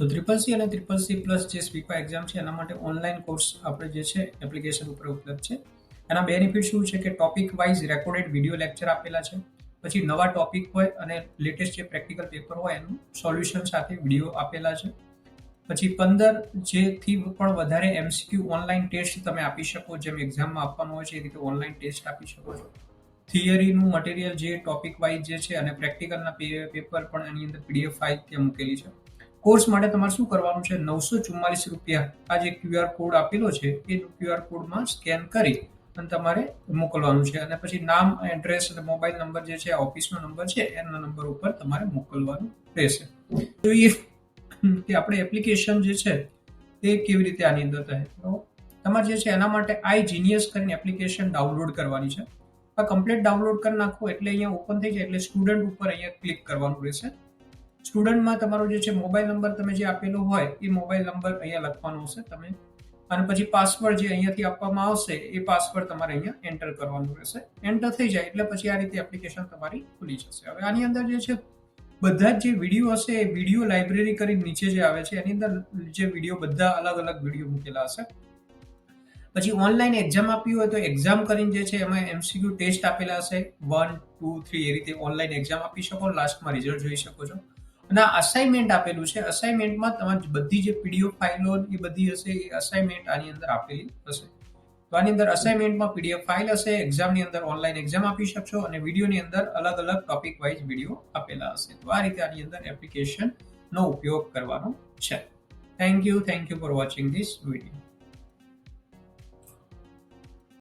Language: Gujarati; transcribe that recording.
તો ત્રિપલ સી અને ત્રિપલ સી પ્લસ જે સ્પીપા એક્ઝામ છે, એના માટે ઓનલાઈન કોર્સ આપણે જે છે એપ્લિકેશન ઉપર ઉપલબ્ધ છે. એના બેનિફિટ શું છે કે topic wise recorded video lecture આપેલા છે. પછી નવા ટોપિક હોય અને લેટેસ્ટ જે પ્રેક્ટિકલ પેપર હોય, એનું સોલ્યુશન સાથે વીડિયો આપેલા છે. પછી પંદર જેથી પણ વધારે એમસીક્યુ ઓનલાઈન ટેસ્ટ તમે આપી શકો, જેમ એક્ઝામમાં આપવાનું હોય છે, એ રીતે ઓનલાઈન ટેસ્ટ આપી શકો છો. થિયરીનું મટીરિયલ જે ટોપિક વાઇઝ જે છે અને પ્રેક્ટિકલના પેપર પણ એની અંદર પીડીએફ ફાઇલ ત્યાં મૂકેલી છે. કોર્સ માટે તમારે શું કરવાનું છે? નવસો ચુમ્માલીસ રૂપિયા. આ જે ક્યુઆર કોડ આપેલો છે, એ ક્યુઆર કોડમાં સ્કેન કરી અને તમારે મોકલવાનું છે. અને પછી નામ એડ્રેસ અને મોબાઈલ નંબર જે છે ઓફિસનો નંબર છે એના નંબર ઉપર તમારે મોકલવાનું રહેશે. જોઈએ કે આપણે એપ્લિકેશન જે છે એ કેવી રીતે આની અંદર થાય. તો તમારે જે છે, એના માટે આઈ જીનિયસ કરીને એપ્લિકેશન ડાઉનલોડ કરવાની છે. આ કમ્પ્લીટ ડાઉનલોડ કરી નાખો એટલે અહીંયા ઓપન થઈ જાય એટલે સ્ટુડન્ટ ઉપર અહીંયા ક્લિક કરવાનું રહેશે. સ્ટુડન્ટમાં તમારો જે છે મોબાઈલ નંબર તમે જે આપેલો હોય, એ મોબાઈલ નંબર અહીંયા લખવાનો હશે તમે. અને પછી પાસવર્ડ જે અહીંયાથી આપવામાં આવશે, એ પાસવર્ડ તમારે અહીંયા એન્ટર કરવાનું રહેશે. એન્ટર થઈ જાય એટલે પછી આ રીતે એપ્લિકેશન તમારી ખુલી જશે. હવે આની અંદર જે છે, બધા જ વીડિયો હશે, એ વીડિયો લાઇબ્રેરી કરી નીચે જે આવે છે, એની અંદર જે વીડિયો બધા અલગ અલગ વીડિયો મૂકેલા હશે. પછી ઓનલાઈન એક્ઝામ આપી હોય તો એક્ઝામ કરીને જે છે એમાં એમસીક્યુ ટેસ્ટ આપેલા હશે. વન ટુ થ્રી એ રીતે ઓનલાઈન એક્ઝામ આપી શકો. લાસ્ટમાં રિઝલ્ટ જોઈ શકો છો. અને અસાઇનમેન્ટ આપેલું છે. અસાઇનમેન્ટમાં તમારી બધી જે પીડીએફ ફાઇલો એ બધી હશે, એ અસાઇનમેન્ટ આની અંદર આપેલી હશે. તો આની અંદર અસાઇનમેન્ટમાં પીડીએફ ફાઇલ હશે એક્ઝામની અંદર ઓનલાઈન એક્ઝામ આપી શકશો અને વિડીયોની અંદર અલગ અલગ ટોપિક વાઇઝ વીડિયો આપેલા હશે. તો આ રીતે આની અંદર એપ્લિકેશનનો ઉપયોગ કરવાનો છે. Thank you thank you for watching this video